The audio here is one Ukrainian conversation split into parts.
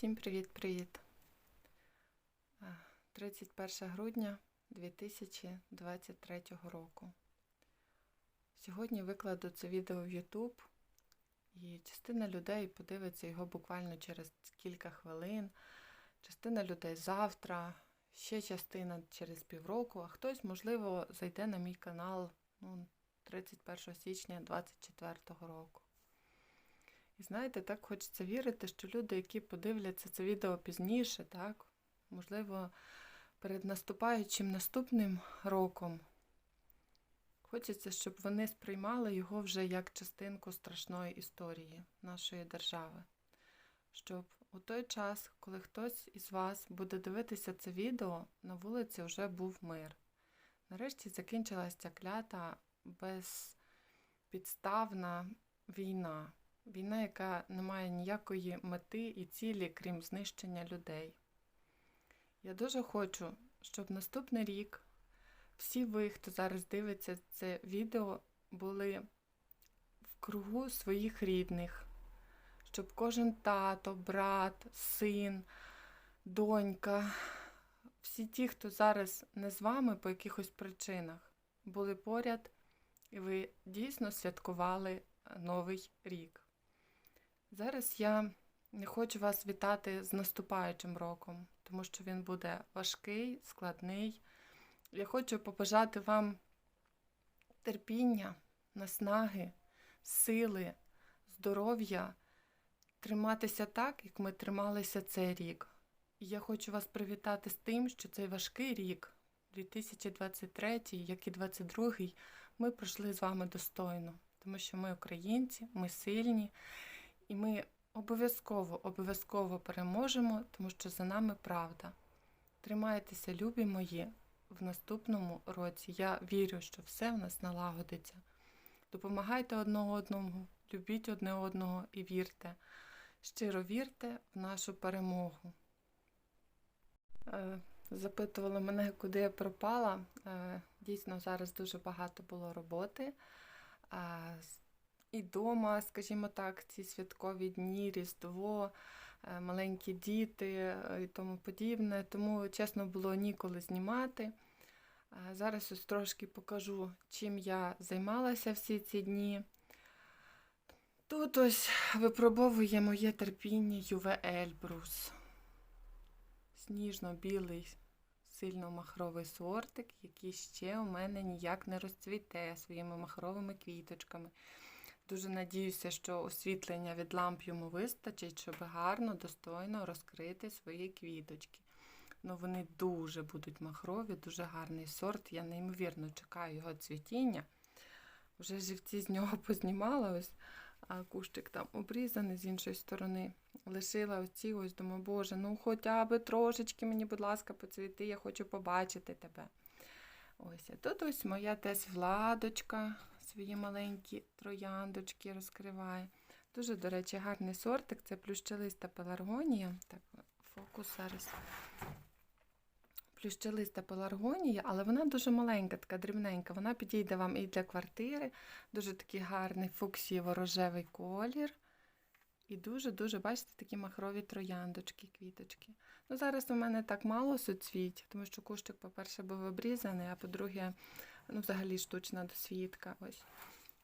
Всім привіт-привіт! Е, 31 грудня 2023 року. Сьогодні викладу це відео в YouTube, і частина людей подивиться його буквально через кілька хвилин, частина людей завтра, ще частина через півроку, а хтось, можливо, зайде на мій канал ну, 31 січня 2024 року. І знаєте, так хочеться вірити, що люди, які подивляться це відео пізніше, так, можливо, перед наступаючим наступним роком, хочеться, щоб вони сприймали його вже як частинку страшної історії нашої держави. Щоб у той час, коли хтось із вас буде дивитися це відео, на вулиці вже був мир. Нарешті закінчилася ця клята безпідставна війна. Війна, яка не має ніякої мети і цілі, крім знищення людей. Я дуже хочу, щоб наступний рік всі ви, хто зараз дивиться це відео, були в кругу своїх рідних, щоб кожен тато, брат, син, донька, всі ті, хто зараз не з вами по якихось причинах, були поряд, і ви дійсно святкували Новий рік. Зараз я не хочу вас вітати з наступаючим роком, тому що він буде важкий, складний. Я хочу побажати вам терпіння, наснаги, сили, здоров'я, триматися так, як ми трималися цей рік. І я хочу вас привітати з тим, що цей важкий рік, 2023, як і 2022, ми пройшли з вами достойно, тому що ми українці, ми сильні. І ми обов'язково, обов'язково переможемо, тому що за нами правда. Тримайтеся, любі мої, в наступному році. Я вірю, що все в нас налагодиться. Допомагайте одного одному, любіть одне одного і вірте. Щиро вірте в нашу перемогу. Е, Запитували мене, куди я пропала. Е, Дійсно, зараз дуже багато було роботи. І дома, скажімо так, ці святкові дні, Різдво, е, маленькі діти е, і тому подібне. Тому, чесно, було ніколи знімати. Е, Зараз ось трошки покажу, чим я займалася всі ці дні. Тут ось випробовує моє терпіння Юве Ельбрус. Сніжно-білий, сильно махровий сортик, який ще у мене ніяк не розцвіте своїми махровими квіточками. Дуже надіюся, що освітлення від ламп йому вистачить, щоб гарно, достойно розкрити свої квіточки. Ну, вони дуже будуть махрові, дуже гарний сорт. Я неймовірно чекаю його цвітіння. Вже живці з нього познімала, ось, а кущик там обрізаний з іншої сторони. Лишила оці ось, думаю, боже, ну хоча б трошечки мені, будь ласка, поцвіти, я хочу побачити тебе. Ось, а тут ось моя теж владочка свої маленькі трояндочки розкриває. Дуже, до речі, гарний сортик. Це плющелиста пеларгонія. Так, фокус зараз. Плющелиста пеларгонія, але вона дуже маленька, така дрібненька. Вона підійде вам і для квартири. Дуже такий гарний фуксієво-рожевий колір. І дуже-дуже, бачите, такі махрові трояндочки, квіточки. Ну, Зараз у мене так мало суцвіть, тому що кущик, по-перше, був обрізаний, а по-друге, ну, взагалі штучна досвідка. ось.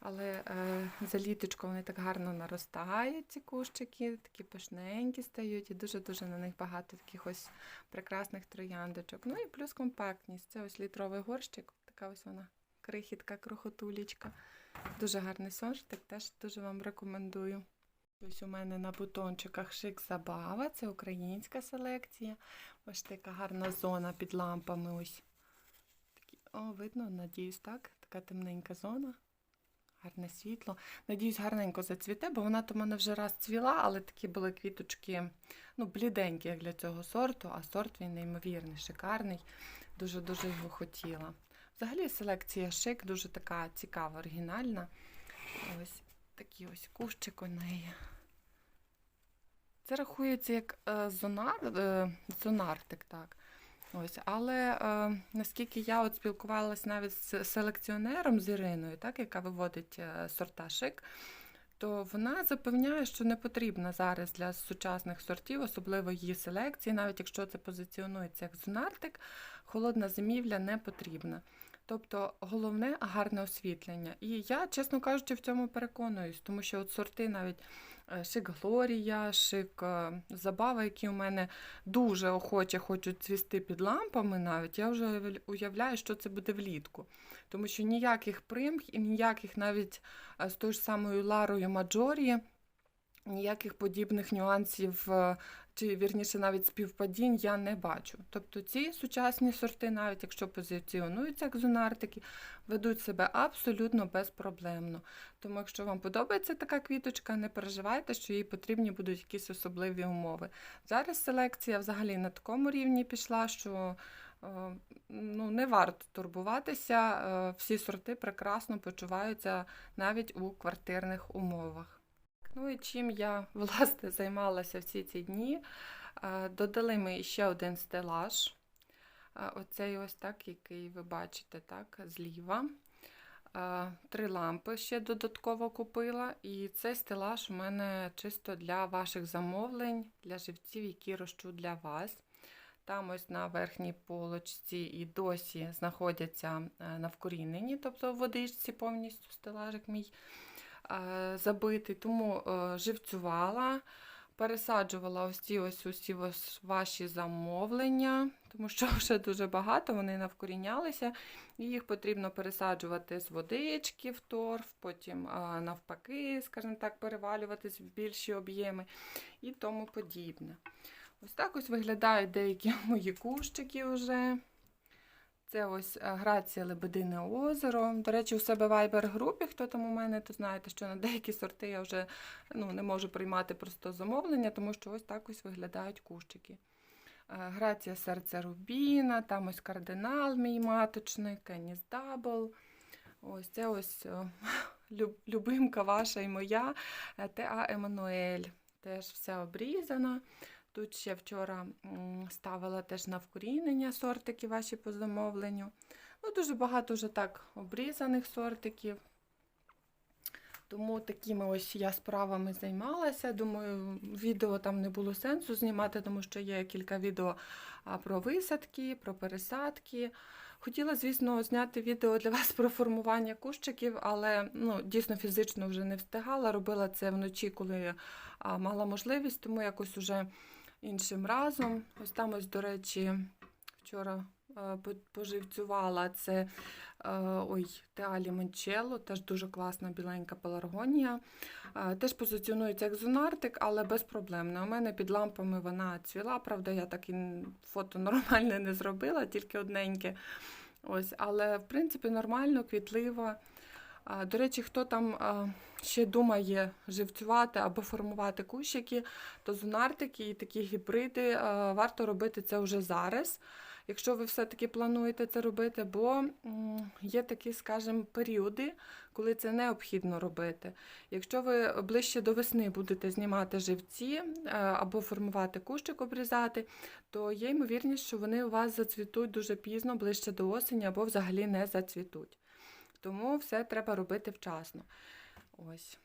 Але е, за літочко вони так гарно наростають, ці кущики, такі пишненькі стають, і дуже-дуже на них багато таких ось прекрасних трояндочок. Ну і плюс компактність. Це ось літровий горщик, така ось вона крихітка, крохотулічка. Дуже гарний сорт, теж дуже вам рекомендую. Ось у мене на бутончиках шик забава, це українська селекція. Ось така гарна зона під лампами. ось. О, видно, надіюсь, так. Така темненька зона. Гарне світло. Надіюсь, гарненько зацвіте, бо вона то в мене вже раз цвіла, але такі були квіточки, ну, бліденькі, як для цього сорту, а сорт він неймовірний, шикарний. Дуже-дуже його хотіла. Взагалі селекція шик дуже така цікава, оригінальна. Ось такий ось кущик у неї. Це рахується як е, зонар, е, зонартик, так. Ось, але е, наскільки я от спілкувалася навіть з селекціонером з Іриною, так, яка виводить е, сорта то вона запевняє, що не потрібна зараз для сучасних сортів, особливо її селекції, навіть якщо це позиціонується як зонартик, холодна зимівля не потрібна. Тобто головне гарне освітлення. І я, чесно кажучи, в цьому переконуюсь, тому що от сорти навіть Шик Глорія, Шик е, Забава, які у мене дуже охоче хочуть цвісти під лампами навіть, я вже уявля- уявляю, що це буде влітку. Тому що ніяких примх і ніяких навіть е, з тою ж самою Ларою Маджорі, ніяких подібних нюансів, е, чи вірніше навіть співпадінь я не бачу. Тобто ці сучасні сорти, навіть якщо позиціонуються як зонартики, ведуть себе абсолютно безпроблемно. Тому, якщо вам подобається така квіточка, не переживайте, що їй потрібні будуть якісь особливі умови. Зараз селекція взагалі на такому рівні пішла, що е, ну, не варто турбуватися. е, Всі сорти прекрасно почуваються навіть у квартирних умовах. Ну і чим я власне займалася всі ці дні. Е, Додали ми ще один стелаж. Е, Оцей ось так, який ви бачите, так, зліва. Е, Три лампи ще додатково купила. І цей стелаж у мене чисто для ваших замовлень, для живців, які рощу для вас. Там ось на верхній полочці і досі знаходяться на вкоріненні, тобто в водичці повністю стелажик мій забитий, тому е, живцювала, пересаджувала ось ці ось усі ваші замовлення, тому що вже дуже багато вони навкорінялися, і їх потрібно пересаджувати з водички в торф, потім е, навпаки, скажімо так, перевалюватись в більші об'єми і тому подібне. Ось так ось виглядають деякі мої кущики вже. Це ось е, Грація Лебедине озеро. До речі, у себе в Viber групі, хто там у мене, то знаєте, що на деякі сорти я вже ну, не можу приймати просто замовлення, тому що ось так ось виглядають кущики. Е, Грація серця Рубіна, там ось кардинал мій маточний, Кеніс Дабл. Ось це ось люб- любимка ваша і моя, е, Теа Еммануель. Теж вся обрізана. Тут ще вчора ставила теж на вкорінення сортики ваші по замовленню. Ну, дуже багато вже так обрізаних сортиків. Тому такими ось я справами займалася. Думаю, відео там не було сенсу знімати, тому що є кілька відео про висадки, про пересадки. Хотіла, звісно, зняти відео для вас про формування кущиків, але ну, дійсно фізично вже не встигала. Робила це вночі, коли мала можливість, тому якось уже іншим разом. Ось там, ось, до речі, вчора е, по- поживцювала це е, ой, Теалі Мончелло, теж дуже класна біленька пеларгонія. Е, Теж позиціонується як зонартик, але безпроблемна. У мене під лампами вона цвіла, правда, я так і фото нормальне не зробила, тільки одненьке. Ось, але в принципі нормально, квітлива. До речі, хто там ще думає живцювати або формувати кущики, то зонартики і такі гібриди варто робити це вже зараз, якщо ви все-таки плануєте це робити, бо є такі, скажімо, періоди, коли це необхідно робити. Якщо ви ближче до весни будете знімати живці е, або формувати кущик, обрізати, то є ймовірність, що вони у вас зацвітуть дуже пізно, ближче до осені, або взагалі не зацвітуть. Тому все треба робити вчасно. Ось.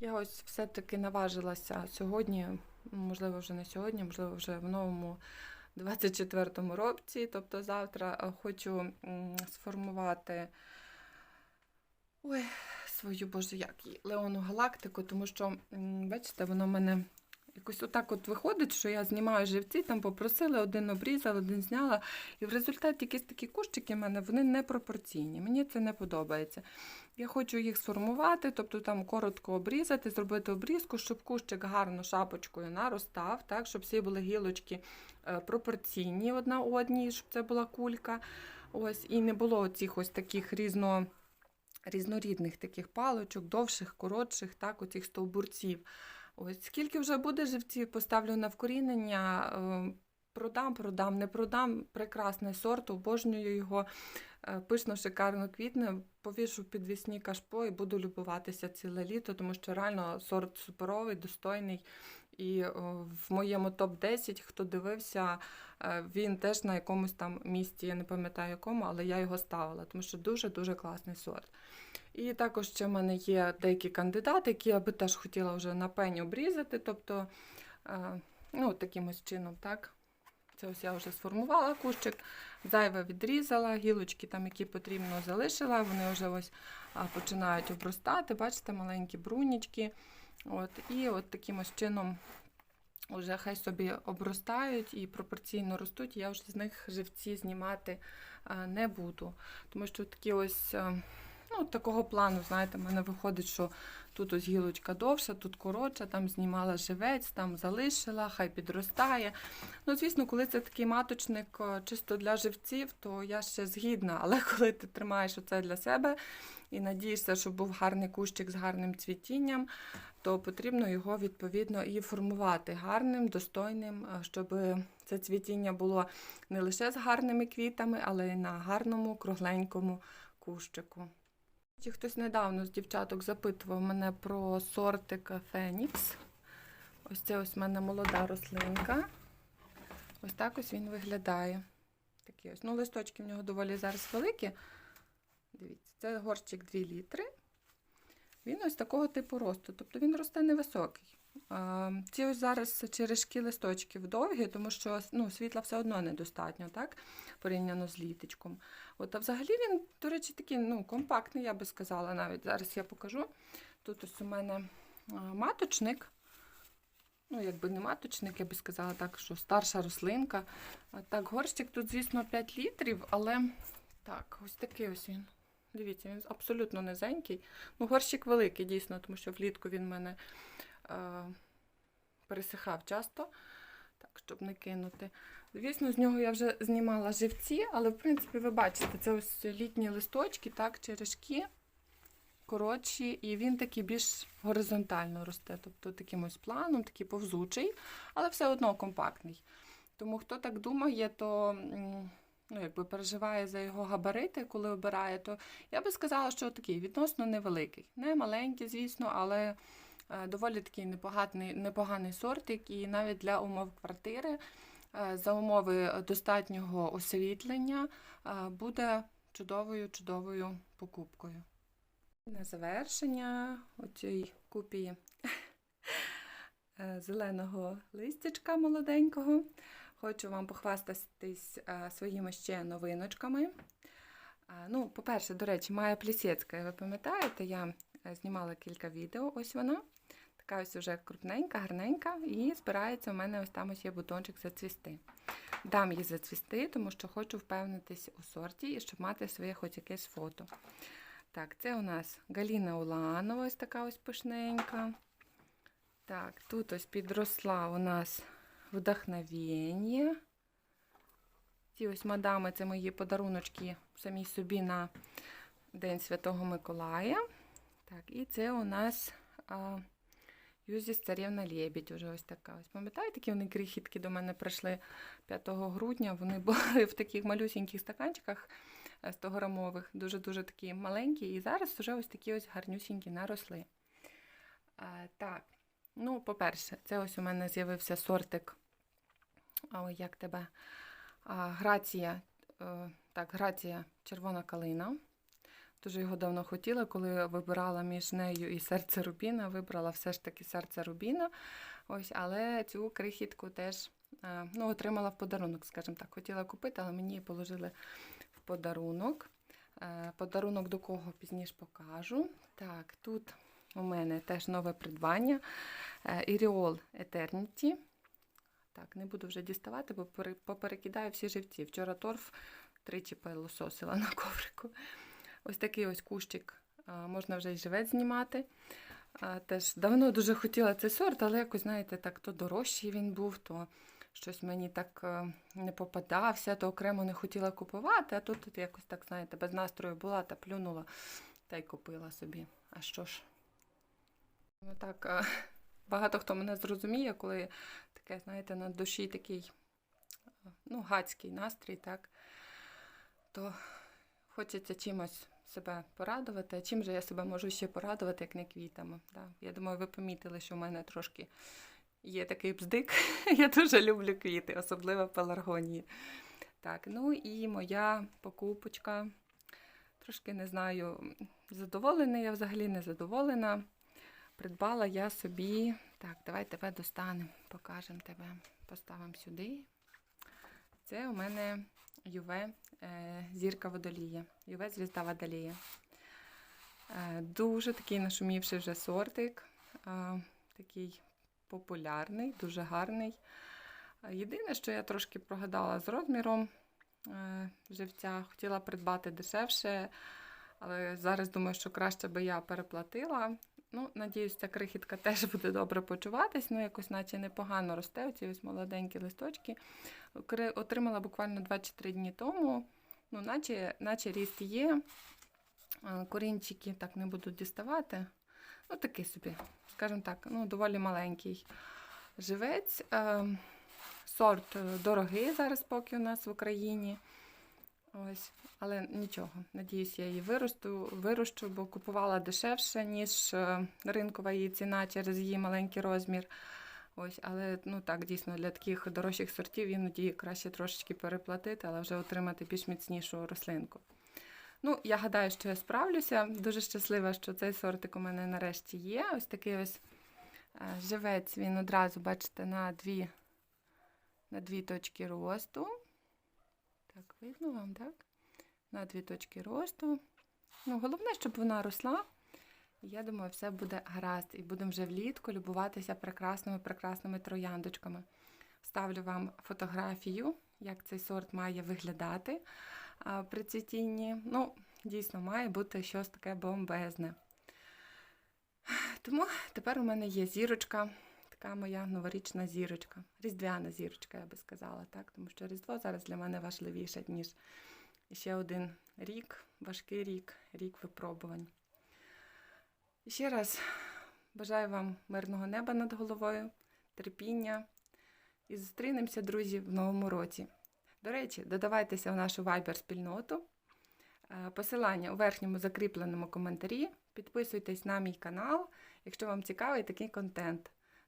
Я ось все-таки наважилася сьогодні, можливо, вже не сьогодні, можливо, вже в новому 24-му році, тобто завтра е, хочу сформувати ой, свою, боже, як її, Леону Галактику, тому що, бачите, воно в мене якось отак от виходить, що я знімаю живці, там попросили, один обрізала, один зняла. І в результаті якісь такі кущики в мене вони непропорційні. Мені це не подобається. Я хочу їх сформувати, тобто там коротко обрізати, зробити обрізку, щоб кущик гарно шапочкою наростав, так, щоб всі були гілочки е, пропорційні одна одній, щоб це була кулька. Ось, і не було оцих ось таких різно, різнорідних таких палочок, довших, коротших, так, оцих стовбурців. Ось скільки вже буде живців, поставлю на вкорінення. Е, Продам, продам, не продам. Прекрасний сорт, обожнюю його. е, Пишно, шикарно квітне. Повішу підвісні кашпо і буду любуватися ціле літо, тому що реально сорт суперовий, достойний. І в моєму топ-10, хто дивився, е, він теж на якомусь там місці, я не пам'ятаю якому, але я його ставила, тому що дуже-дуже класний сорт. І також ще в мене є деякі кандидати, які я би теж хотіла вже на пень обрізати, тобто е, ну, таким ось чином, так. Це ось я вже сформувала кущик, зайве відрізала, гілочки там, які потрібно, залишила. Вони вже ось починають обростати. Бачите, маленькі брунічки. От, і от таким ось чином вже хай собі обростають і пропорційно ростуть. Я вже з них живці знімати не буду. Тому що такі ось. Ну, такого плану, знаєте, в мене виходить, що тут ось гілочка довша, тут коротша, там знімала живець, там залишила, хай підростає. Ну, звісно, коли це такий маточник е, чисто для живців, то я ще згідна. Але коли ти тримаєш оце для себе і надієшся, щоб був гарний кущик з гарним цвітінням, то потрібно його відповідно і формувати гарним, достойним, е, щоб це цвітіння було не лише з гарними квітами, але й на гарному, кругленькому кущику. Чи Хтось недавно з дівчаток запитував мене про сортика Фенікс. Ось це ось в мене молода рослинка. Ось так ось він виглядає. Такі ось. Ну, листочки в нього доволі зараз великі. Дивіться, це горщик 2 літри. Він ось такого типу росту, тобто він росте невисокий. А, Ці ось зараз черешки листочків довгі, тому що ну, світла все одно недостатньо, так? порівняно з літочком. От, а взагалі він, до речі, такий ну, компактний, я би сказала навіть. Зараз я покажу. Тут ось у мене маточник. Ну, якби не маточник, я би сказала так, що старша рослинка. Так, горщик тут, звісно, 5 літрів, але так, ось такий ось він. Дивіться, він абсолютно низенький. Ну, горщик великий, дійсно, тому що влітку він в мене е, пересихав часто, так, щоб не кинути. Звісно, з нього я вже знімала живці, але, в принципі, ви бачите, це ось літні листочки, так, черешки коротші, і він такий більш горизонтально росте, тобто таким ось планом, такий повзучий, але все одно компактний. Тому хто так думає, то ну, якби переживає за його габарити, коли обирає, то я би сказала, що такий відносно невеликий. Не маленький, звісно, але е, доволі такий непоганий, непоганий сортик, і навіть для умов квартири, е, за умови достатнього освітлення, е, буде чудовою чудовою покупкою. На завершення оцієї купії е, зеленого листячка молоденького. Хочу вам похвастатись е, своїми ще новиночками. Ну, по-перше, до речі, Майя Плісецька, ви пам'ятаєте, я е, знімала кілька відео, ось вона. Така ось уже крупненька, гарненька, і збирається у мене ось там ось є бутончик зацвісти. Дам їй зацвісти, тому що хочу впевнитись у сорті і щоб мати своє хоч якесь фото. Так, це у нас Галіна Уланова, ось така ось пишненька. Так, тут ось підросла у нас вдохновення. Ці ось мадами це мої подаруночки самі собі на День Святого Миколая. Так, і це у нас а, Юзі Царівна Лєбідь. Уже ось така. Ось пам'ятаєте, які вони крихітки до мене прийшли 5 грудня. Вони були в таких малюсіньких стаканчиках 100-грамових, дуже-дуже такі маленькі. І зараз вже ось такі ось гарнюсінькі наросли. А, так, ну, по-перше, це ось у мене з'явився сортик. Ой, як тебе? А, Грація, е, так, Грація червона калина. Дуже його давно хотіла, коли вибирала між нею і серце Рубіна, вибрала все ж таки серце Рубіна. Ось, але цю крихітку теж е, ну, отримала в подарунок, скажімо так. Хотіла купити, але мені її положили в подарунок. Е, Подарунок до кого пізніше покажу. Так, тут у мене теж нове придбання. Іріол Eternity. Так, не буду вже діставати, бо поперекидаю всі живці. Вчора торф тричі пилососила на коврику. Ось такий ось кущик. Можна вже й живець знімати. Теж давно дуже хотіла цей сорт, але якось, знаєте, так то дорожчий він був, то щось мені так е, не попадався, то окремо не хотіла купувати, а тут, тут якось так, знаєте, без настрою була та плюнула та й купила собі. А що ж? Ну так, е, багато хто мене зрозуміє, коли таке, знаєте, на душі такий е, ну, гадський настрій, так, то хочеться чимось себе порадувати. Чим же я себе можу ще порадувати, як не квітами? Да? Я думаю, ви помітили, що в мене трошки Є такий бздик. Я дуже люблю квіти, особливо пеларгонії. Так, ну і моя покупочка. Трошки не знаю, задоволена я взагалі не задоволена. Придбала я собі. Так, давай тебе достанемо, покажемо тебе. Поставимо сюди. Це у мене Юве е, зірка водолія. Юве звізда водолія. Е, дуже такий нашумівший вже сортик. Е, такий популярний, дуже гарний. Єдине, що я трошки прогадала з розміром живця, хотіла придбати дешевше, але зараз думаю, що краще би я переплатила. Ну, надіюсь, ця крихітка теж буде добре почуватись, ну якось наче непогано росте, оці ось молоденькі листочки. Отримала буквально 2-3 дні тому. Ну, наче, наче ріст є. Корінчики так не буду діставати. Ну, такий собі, скажімо так, ну, доволі маленький живець. Е, Сорт е, дорогий зараз, поки у нас в Україні. Ось, але нічого. Надіюсь, я її виросту, вирощу, бо купувала дешевше, ніж е, ринкова її ціна через її маленький розмір. Ось, але ну так, дійсно, для таких дорожчих сортів іноді краще трошечки переплатити, але вже отримати більш міцнішу рослинку. Ну, я гадаю, що я справлюся. Дуже щаслива, що цей сортик у мене нарешті є. Ось такий ось е, живець, він одразу, бачите, на дві, на дві точки росту. Так, видно вам, так? На дві точки росту. Ну, головне, щоб вона росла. Я думаю, все буде гаразд. І будемо вже влітку любуватися прекрасними, прекрасними трояндочками. Ставлю вам фотографію, як цей сорт має виглядати при цвітінні. Ну, дійсно, має бути щось таке бомбезне. Тому тепер у мене є зірочка, така моя новорічна зірочка, різдвяна зірочка, я би сказала, так? Тому що Різдво зараз для мене важливіше, ніж ще один рік, важкий рік, рік випробувань. І ще раз бажаю вам мирного неба над головою, терпіння. І зустрінемося, друзі, в новому році. До речі, додавайтеся в нашу Viber-спільноту. Е, Посилання у верхньому закріпленому коментарі. Підписуйтесь на мій канал, якщо вам цікавий такий контент.